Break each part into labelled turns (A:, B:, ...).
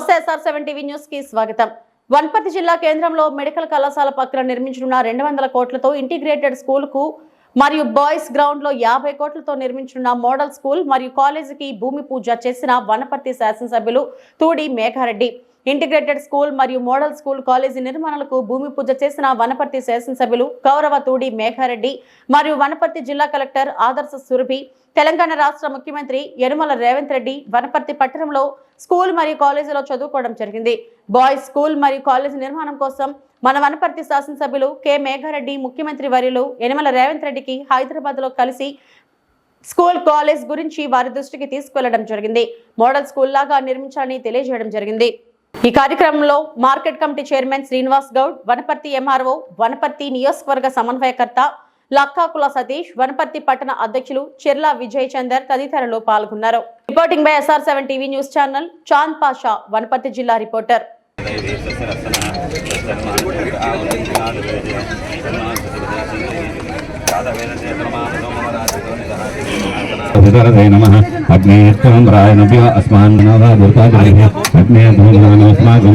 A: నమస్తే SR seven TV న్యూస్కి స్వాగతం. వనపర్తి జిల్లా కేంద్రంలో మెడికల్ కళాశాల పక్కన నిర్మించనున్న రెండు వందల కోట్లతో ఇంటిగ్రేటెడ్ స్కూల్కు మరియు బాయ్స్ గ్రౌండ్లో యాభై కోట్లతో నిర్మించనున్న మోడల్ స్కూల్ మరియు కాలేజీకి భూమి పూజ చేసిన వనపర్తి శాసనసభ్యులు తూడి మేఘారెడ్డి. ఇంటిగ్రేటెడ్ స్కూల్ మరియు మోడల్ స్కూల్ కాలేజీ నిర్మాణాలకు భూమి పూజ చేసిన వనపర్తి శాసనసభ్యులు కౌరవ తూడి మేఘారెడ్డి మరియు వనపర్తి జిల్లా కలెక్టర్ ఆదర్శ సురభి తెలంగాణ రాష్ట్ర ముఖ్యమంత్రి యనుమల రేవంత్ రెడ్డి వనపర్తి పట్టణంలో స్కూల్ మరియు కాలేజీలో చదువుకోవడం జరిగింది. బాయ్స్ స్కూల్ మరియు కాలేజీ నిర్మాణం కోసం మన వనపర్తి శాసనసభ్యులు కె. మేఘారెడ్డి ముఖ్యమంత్రి వర్యులు యనమల రేవంత్ రెడ్డికి హైదరాబాద్లో కలిసి స్కూల్ కాలేజ్ గురించి వారి దృష్టికి తీసుకువెళ్ళడం జరిగింది. మోడల్ స్కూల్ లాగా నిర్మించాలని తెలియజేయడం జరిగింది. ఈ కార్యక్రమంలో market committee chairman Srinivas Goud Wanaparthy MRO Wanaparthy నియోజకవర్గ సమన్వయకర్త లక్కాకుల సతీష్ వనపర్తి పట్టణ అధ్యక్షులు చెర్ల విజయ్ చందర్ తదితరులు పాల్గొన్నారు. Reporting by SR seven TV news channel Chand Pasha Wanaparthy జిల్లా రిపోర్టర్.
B: విదరదే तदुदरसे नमः अग्नेश्वराय नभ्यो अस्मान् मनोधा दुर्ताग्रेभ्य अग्नेयधूमधानोऽस्माकं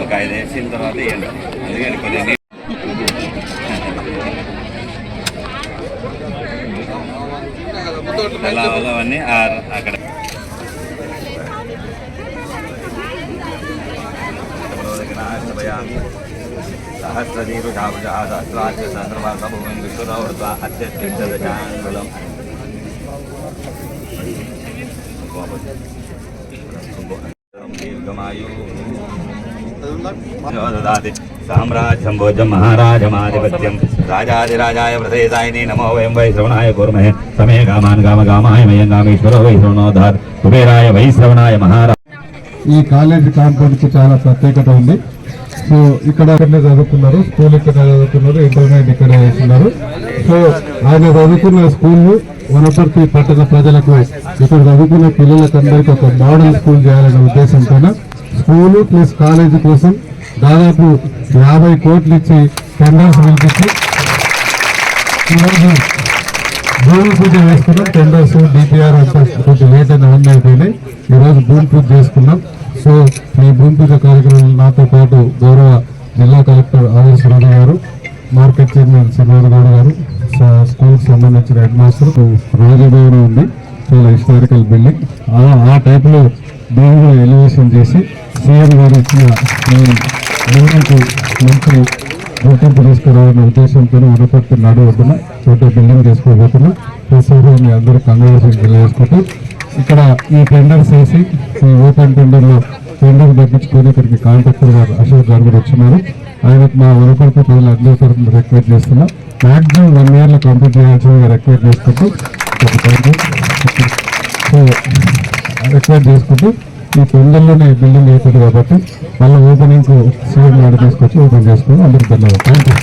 B: ఒక ఐదు వేసిన తర్వాత అలా అవన్నీ ఆ- అక్కడ. బలోదకనాష్టభయామి సహస్రదీర్ఘాభుజ సహస్రాక్ష సహస్రవాస భూమి విష్ణురవృత అత్యత్యంగలం సామ్రాజ్యం భోజం మహారాజమాధిపత్యం. రాజాదిరాజాయ ప్రసేదాయిని నమో వయం why శ్రవణాయ కుర్మహే సమే come on comma కామాయ Mayem కామేశ్వరో why శ్రవణోధార్ కుబేరాయ why శ్రవణాయ మహారా
C: ఈ కాలేజ్ కాంపౌండ్కి చాలా ప్రత్యేకత ఉంది. సో ఇక్కడ చదువుకున్నారు? స్కూల్ ఇక్కడ చదువుకున్నారు ఇంటర్మీడియట్ ఇక్కడ చేస్తున్నారు? సో ఆయన చదువుకున్న స్కూల్ వనపర్తి పట్టణ ప్రజలకు ఇక్కడ చదువుకున్న పిల్లలకందరికీ ఒక మోడల్ స్కూల్ చేయాలనే ఉద్దేశంతో స్కూలు ప్లస్ కాలేజీ కోసం దాదాపు యాభై కోట్లు ఇచ్చి టెండర్స్ పిలిపించి ఈరోజు భూమి పూజ చేసుకున్నాం టెండర్స్ డిపిఆర్ అంతా కొంచెం లేట్ అయిన అన్నీ అయిపోయినాయి. ఈరోజు భూమి పూజ చేసుకున్నాం. సో ఈ భూమి పూజ కార్యక్రమం నాతో పాటు గౌరవ జిల్లా కలెక్టర్ ఆదేశ్ రాజు గారు మార్కెట్ చైర్మన్ శ్రీనివాస్ గౌడ్ గారు స్కూల్కి సంబంధించిన హెడ్ మాస్టర్ రాజభవన్ ఉంది. చాలా హిస్టారికల్ బిల్డింగ్. ఆ- ఆ టైప్లో దీన్ని ఎలివేషన్ చేసి సీఎం గారు ఇచ్చిన బిల్డింగ్కి మంచి గుర్తింపు తీసుకురావాలనే ఉద్దేశంతో వనపర్తి నడు వద్దున చోట బిల్డింగ్ తీసుకోబోతున్నా ప్రస్తుతం మీ అందరూ కంగ్రాచులేషన్ తెలియజేసుకుంటూ ఇక్కడ ఈ టెండర్స్ వేసి ఈ ఓపెన్ టెండర్లో టెండర్ తగ్గించుకొని ఇక్కడికి కాంట్రాక్టర్ గారు అశోక్ గారు కూడా వచ్చినారు. ఆయనకు మా వనపర్తి ప్రజలు అందరి తరఫున రిక్వెస్ట్ చేస్తున్నాం మ్యాక్సిమం వన్ ఇయర్లో కంప్లీట్ చేయాల్సిందిగా రిక్వెస్ట్ చేసుకుంటూ సో రిక్వెస్ట్ చేసుకుంటూ ఈ తొందరలోనే బిల్డింగ్ అవుతుంది కాబట్టి మళ్ళీ ఓపెనింగ్ సీఎం గారు తీసుకొచ్చి ఓపెన్ చేసుకుని అందరికీ ధన్యవాదాలు. థ్యాంక్ యూ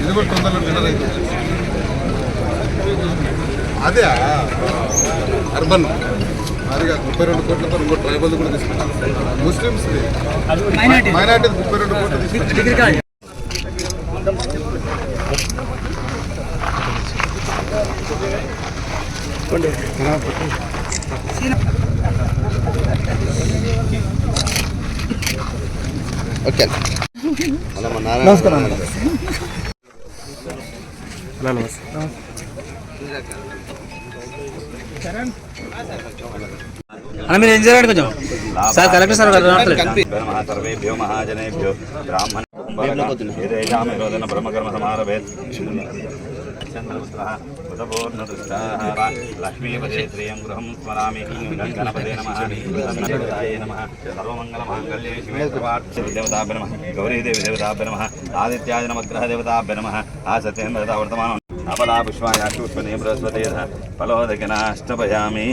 D: ఇది కూడా తొందరలో డిన్నర్ అవుతుంది అదే అర్బన్. మరిగా ముప్పై రెండు కోట్లతో ఇంకో ట్రైబల్ కూడా తీసుకున్నాం ముస్లిమ్స్ మైనార్టీ. ముప్పై రెండు కోట్లు తీసుకున్నాం
E: అన్న మీరు ఏం చేయాలండి కొంచెం? సార్ కలెక్టర్ సార్
B: సర్వేభ్యో మహాజనేభ్యో బ్రాహ్మణ ఏదేషాం బ్రహ్మకర్మ సమారభే. లక్ష్మీపదే శ్రియం గృహం స్మరామి గణపతే నమః సర్వమంగళమాంగళ్యే శివే దేవతాభ్య గౌరీదేవి దేవతాభ్య నమ ఆదిత్యాయ నమగ్రహ దేవతాభ్య నమ ఆ సత్యేంద్రత వర్తమానం. అపలా పుష్పాయ పుష్పనే బృహస్పతే ఫలోదకినాష్టపయామి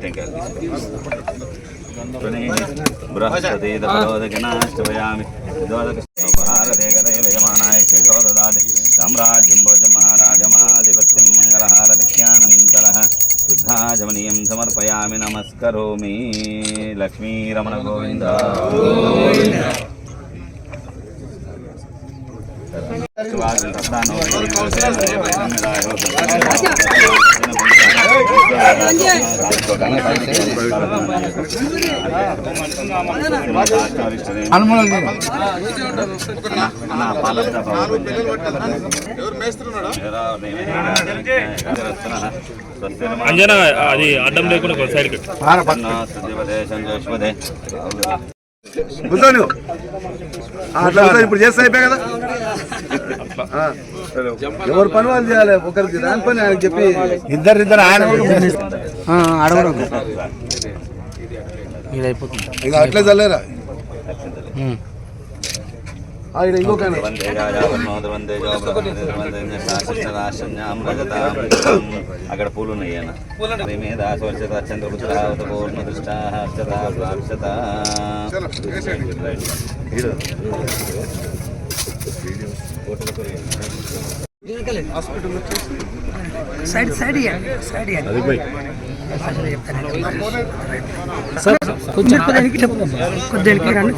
B: టెంకాయలు తీసుకుంటాం బృహస్పతిదోదకనాష్టయామి దోదకహారదేకదేవయమానాయ క్షయోదాది సామ్రాజ్యం భోజ మహారాజమాధిపత్యం మంగళహారదిఖ్యానంతర శుద్ధాజమనీయం సమర్పయామి నమస్కరోమి లక్ష్మీరమణ గోవింద
D: ఎవరు
F: అంజనా అది అడ్డం లేకుండా ఒక సైడ్కి.
G: కూర్చో అట్లా ఇప్పుడు చేస్తే అయిపోయి కదా. ఆ. ఎవరు పని వాళ్ళు చేయాలి ఒకరికి దాని పని ఆయనకి చెప్పి. ఇద్దరు ఇద్దరు ఆయన
E: అడగడం ఇది అయిపోతుంది
G: ఇక అట్లే చల్లేరా? ఆయన.
B: అక్కడ పూలు ఉన్నాయి చంద్రపుత్ర పూర్ణ దృష్ట హర్షత
H: సైడ్ సైడ్ సైడ్ ఇవ్వండి కొద్దిగా కొద్దిగా రండి.